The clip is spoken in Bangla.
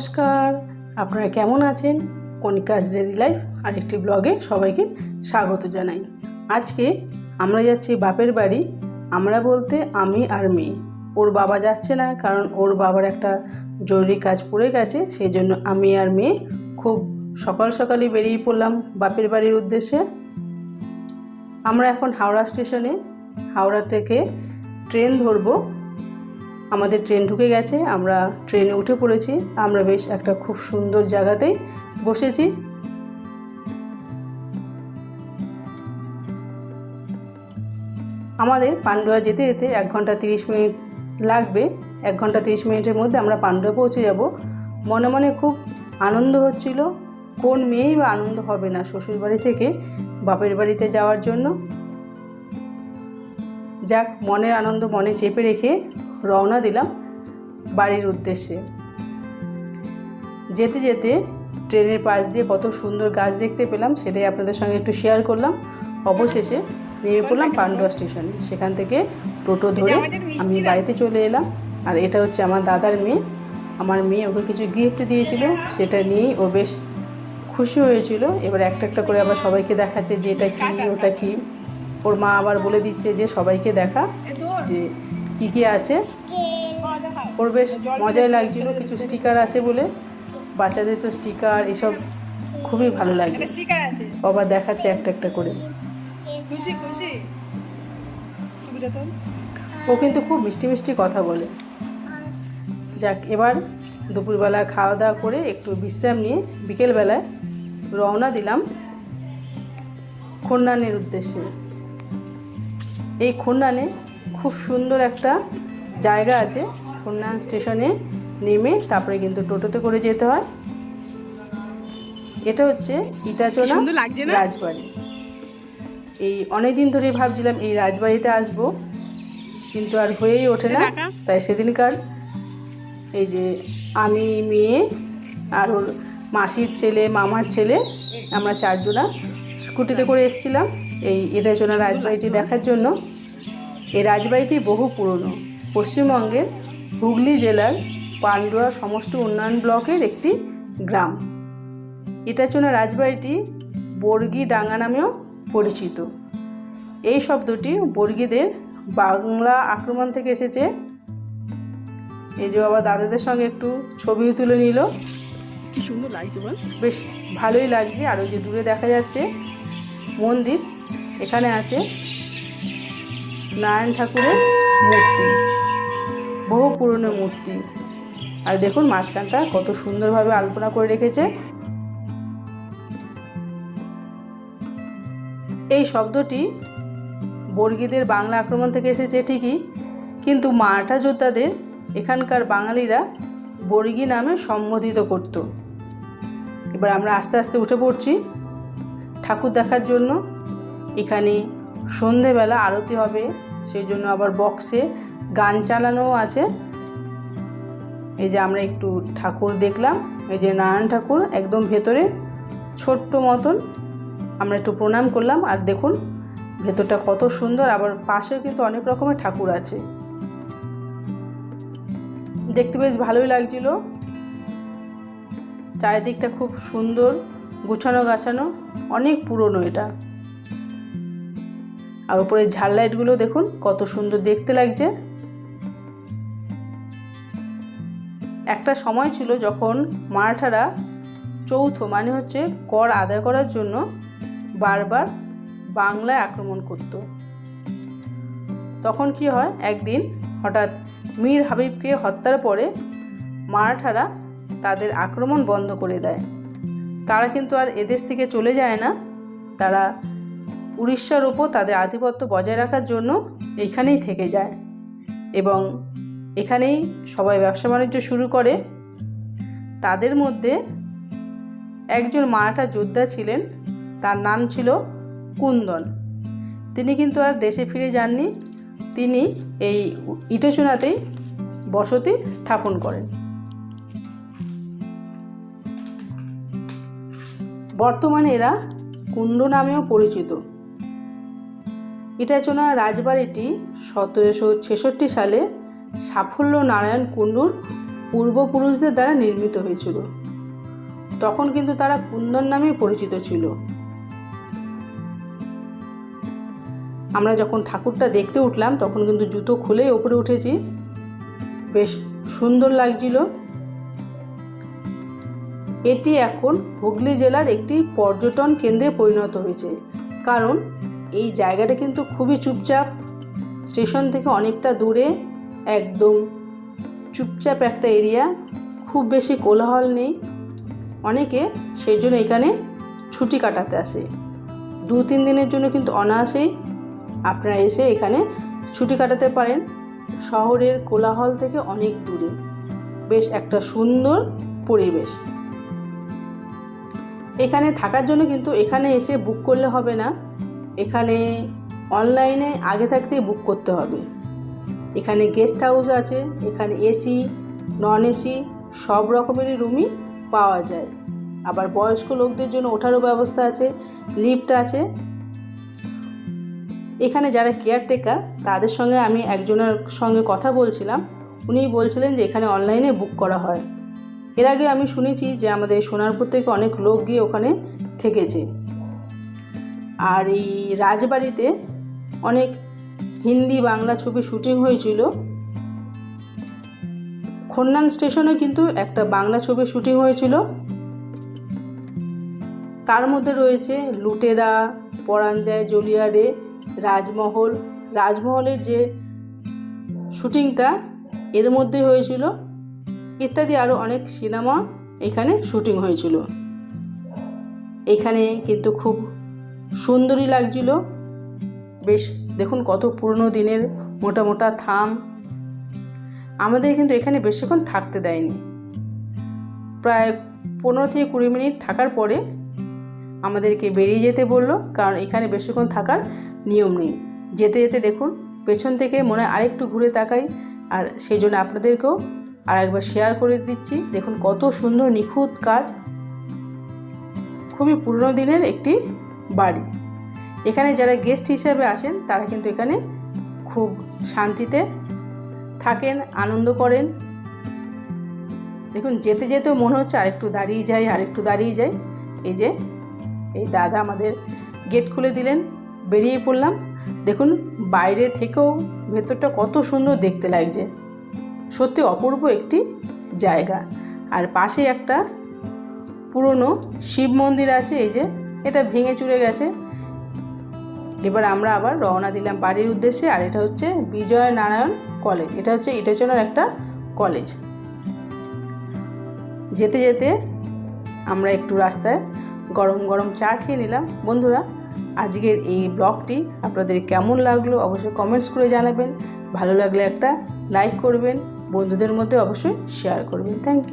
নমস্কার, আপনারা কেমন আছেন? কণিকাজ ডেলি লাইফ আরেকটি ব্লগে সবাইকে স্বাগত জানাই। আজকে আমরা যাচ্ছি বাপের বাড়ি, আমরা বলতে আমি আর মেয়ে। ওর বাবা যাচ্ছে না কারণ ওর বাবার একটা জরুরি কাজ পড়ে গেছে সেই জন্য আমি আর মেয়ে খুব সকাল সকালই বেরিয়ে পড়লাম বাপের বাড়ির উদ্দেশ্যে। আমরা এখন হাওড়া স্টেশনে, হাওড়া থেকে ট্রেন ধরবো। আমাদের ট্রেন ঢুকে গেছে, আমরা ট্রেনে উঠে পড়েছি। আমরা বেশ একটা খুব সুন্দর জায়গাতেই বসেছি। আমাদের পান্ডুয়া যেতে যেতে এক ঘণ্টা তিরিশ মিনিট লাগবে। এক ঘণ্টা তিরিশ মিনিটের মধ্যে আমরা পান্ডুয়া পৌঁছে যাব। মনে মনে খুব আনন্দ হচ্ছিল, কোন মেয়েই বা আনন্দ হবে না শ্বশুরবাড়ি থেকে বাপের বাড়িতে যাওয়ার জন্য। যাক, মনের আনন্দ মনে চেপে রেখে রওনা দিলাম বাড়ির উদ্দেশ্যে। যেতে যেতে ট্রেনের পাশ দিয়ে কত সুন্দর গাছ দেখতে পেলাম সেটাই আপনাদের সঙ্গে একটু শেয়ার করলাম। অবশেষে নেমে পড়লাম পান্ডুয়া স্টেশনে সেখান থেকে টোটো ধরে আমি বাড়িতে চলে এলাম। আর এটা হচ্ছে আমার দাদার মেয়ে। আমার মেয়ে ওকে কিছু গিফট দিয়েছিল সেটা নিয়েই ও বেশ খুশি হয়েছিল। এবার একটা একটা করে আবার সবাইকে দেখাচ্ছে যে এটা কী ওটা কী। ওর মা আবার বলে দিচ্ছে যে সবাইকে দেখা। যে কী কী আছে? ওর বেশ মজাই লাগছিল কিছু স্টিকার আছে বলে। বাচ্চাদের তো স্টিকার এসব খুবই ভালো লাগে। বাবা দেখাচ্ছে একটা একটা করে। খুশি খুশি। ও কিন্তু খুব মিষ্টি মিষ্টি কথা বলে। যাক এবার দুপুরবেলা খাওয়া দাওয়া করে একটু বিশ্রাম নিয়ে বিকেলবেলায় রওনা দিলাম খন্নানের উদ্দেশ্যে। এই খন্নানে খুব সুন্দর একটা জায়গা আছে। খন্নান স্টেশনে নেমে তারপরে কিন্তু টোটোতে করে যেতে হয়। এটা হচ্ছে ইটাচোনা? রাজবাড়ি। এই অনেক দিন ধরে ভাবছিলাম এই রাজবাড়িতে আসব। কিন্তু আর হয়েই ওঠে না। তাই সেদিনকার এই যে আমি মেয়ে আর ওর মাসির ছেলে মামার ছেলে আমরা চারজনা স্কুটিতে করে এসেছিলাম। এই এটাচোনা রাজবাড়িটি দেখার জন্য। এই রাজবাড়িটি বহু পুরনো। পশ্চিমবঙ্গের হুগলি জেলার পান্ডুয়া সমষ্টি উন্নয়ন ব্লকের একটি গ্রাম। ইটাচোনা রাজবাড়িটি বর্গি ডাঙ্গা নামেও পরিচিত। এই শব্দটি বর্গীদের বাংলা আক্রমণ থেকে এসেছে। এই যে বাবা দাদাদের সঙ্গে একটু ছবিও তুলে নিল। কি সুন্দর লাগছে বল। বেশ ভালোই লাগছে। আর ওই যে দূরে দেখা যাচ্ছে মন্দির এখানে আছে। নারায়ণ ঠাকুরের মূর্তি, বহু পুরনো মূর্তি। আর দেখুন মাঝখানটা কত সুন্দরভাবে আলপনা করে রেখেছে। এই শব্দটি বর্গীদের বাংলা আক্রমণ থেকে এসেছে ঠিকই, কিন্তু মারাঠা যোদ্ধাদের এখানকার বাঙালিরা বর্গী নামে সম্বোধিত করত। এবার আমরা আস্তে আস্তে উঠে পড়ছি। ঠাকুর দেখার জন্য এখানে সন্ধেবেলা আরতি হবে, সেই জন্য আবার বক্সে গান চালানোও আছে। এই যে আমরা একটু ঠাকুর দেখলাম, এই যে নারায়ণ ঠাকুর একদম ভেতরে ছোট্ট মতন। আমরা একটু প্রণাম করলাম, আর দেখুন ভেতরটা কত সুন্দর, আবার পাশেও কিন্তু অনেক রকমের ঠাকুর আছে। দেখতে বেশ ভালোই লাগছিল। চারিদিকটা খুব সুন্দর গুছানো গাছানো অনেক পুরনো এটা। আর উপরে ঝাল লাইটগুলো দেখুন, কত সুন্দর দেখতে লাগছে। একটা সময় ছিল যখন মারাঠারা চৌথ মানে হচ্ছে কর আদায় করার জন্য বারবার বাংলায় আক্রমণ করত। তখন কি হয়? একদিন হঠাৎ মীর হাবিবকে হত্যার পরে মারাঠারা তাদের আক্রমণ বন্ধ করে দেয়। তারা কিন্তু আর এদেশ থেকে চলে যায় না। তারা উড়িষ্যার ওপর তাদের আধিপত্য বজায় রাখার জন্য এইখানেই থেকে যায়। এবং এখানেই সবাই ব্যবসা বাণিজ্য শুরু করে। তাদের মধ্যে একজন মারাঠা যোদ্ধা ছিলেন, তার নাম ছিল কুন্দন। তিনি কিন্তু আর দেশে ফিরে যাননি। তিনি এই ইটেচুনাতেই বসতি স্থাপন করেন। বর্তমানে এরা কুণ্ড নামেও পরিচিত। ইটাচোনা রাজবাড়িটি সতেরোশো ছেষট্টি সালে সাফল্য নারায়ণ কুণ্ডুর পূর্বপুরুষদের দ্বারা নির্মিত হয়েছিল। তখন কিন্তু তারা কুন্দন নামে পরিচিত ছিল। আমরা যখন ঠাকুরটা দেখতে উঠলাম, তখন কিন্তু জুতো খুলেই ওপরে উঠেছি। বেশ সুন্দর লাগছিল। এটি এখন হুগলি জেলার একটি পর্যটন কেন্দ্রে পরিণত হয়েছে। কারণ এই জায়গাটা কিন্তু খুবই চুপচাপ। স্টেশন থেকে অনেকটা দূরে, একদম চুপচাপ একটা এরিয়া। খুব বেশি কোলাহল নেই। অনেকে সেই জন্য এখানে ছুটি কাটাতে আসে। দু, তিন দিনের জন্য কিন্তু অনায়াসেই আপনারা এসে এখানে ছুটি কাটাতে পারেন। শহরের কোলাহল থেকে অনেক দূরে। বেশ একটা সুন্দর পরিবেশ। এখানে থাকার জন্য কিন্তু এখানে এসে বুক করলে হবে না। এখানে অনলাইনে আগে থাকতেই বুক করতে হবে। এখানে গেস্ট হাউস আছে, এখানে এসি নন এসি সব রকমেরই রুমই পাওয়া যায়। আবার বয়স্ক লোকদের জন্য ওঠারও ব্যবস্থা আছে লিফট আছে। এখানে যারা কেয়ারটেকার তাদের সঙ্গে আমি একজনের সঙ্গে কথা বলছিলাম। উনি বলছিলেন যে এখানে অনলাইনে বুক করা হয়। এর আগে আমি শুনেছি যে আমাদের সোনারপুর থেকে অনেক লোক গিয়ে ওখানে থেকেছে। আর এই রাজবাড়িতে অনেক হিন্দি বাংলা ছবি শুটিং হয়েছিল। খন্নান স্টেশনে কিন্তু একটা বাংলা ছবি শুটিং হয়েছিল। তার মধ্যে রয়েছে লুটেরা পরাঞ্জায় জলিয়ারে, রাজমহল। রাজমহলের যে শুটিংটা, এর মধ্যে হয়েছিল। ইত্যাদি আরও অনেক সিনেমা এখানে শুটিং হয়েছিল। এখানে কিন্তু খুব সুন্দরই লাগছিল। বেশ, দেখুন কত পুরনো দিনের মোটা মোটা থাম। আমাদের কিন্তু এখানে বেশিক্ষণ থাকতে দেয়নি। প্রায় পনেরো থেকে কুড়ি মিনিট থাকার পরে আমাদেরকে বেরিয়ে যেতে বলল, কারণ এখানে বেশিক্ষণ থাকার নিয়ম নেই। যেতে যেতে দেখুন, পেছন থেকে মনে আরেকটু ঘুরে তাকাই, আর সেই জন্য আপনাদেরকেও আর একবার শেয়ার করে দিচ্ছি। দেখুন কত সুন্দর নিখুঁত কাজ। খুবই পুরনো দিনের একটি বাড়ি। এখানে যারা গেস্ট হিসেবে আসেন, তারা কিন্তু এখানে খুব শান্তিতে থাকেন, আনন্দ করেন। দেখুন, যেতে যেতেও মনে হচ্ছে আরেকটু দাঁড়িয়ে যাই, আরেকটু দাঁড়িয়ে যাই। এই যে, এই দাদা আমাদের গেট খুলে দিলেন, বেরিয়ে পড়লাম। দেখুন, বাইরে থেকেও ভেতরটা কত সুন্দর দেখতে লাগছে। সত্যি অপূর্ব একটি জায়গা। আর পাশে একটা পুরনো শিব মন্দির আছে, এই যে এটা ভেঙে চুরে গেছে। এবার আমরা আবার রওনা দিলাম বাড়ির উদ্দেশ্যে, আর এটা হচ্ছে বিজয় নারায়ণ কলেজ। এটা হচ্ছে ইটেচনার একটা কলেজ। যেতে যেতে আমরা একটু রাস্তায় গরম গরম চা খেয়ে নিলাম। বন্ধুরা, আজকের এই ব্লগটি আপনাদের কেমন লাগল অবশ্যই কমেন্টস করে জানাবেন। ভালো লাগলে একটা লাইক করবেন। বন্ধুদের মধ্যে অবশ্যই শেয়ার করবেন। Thank you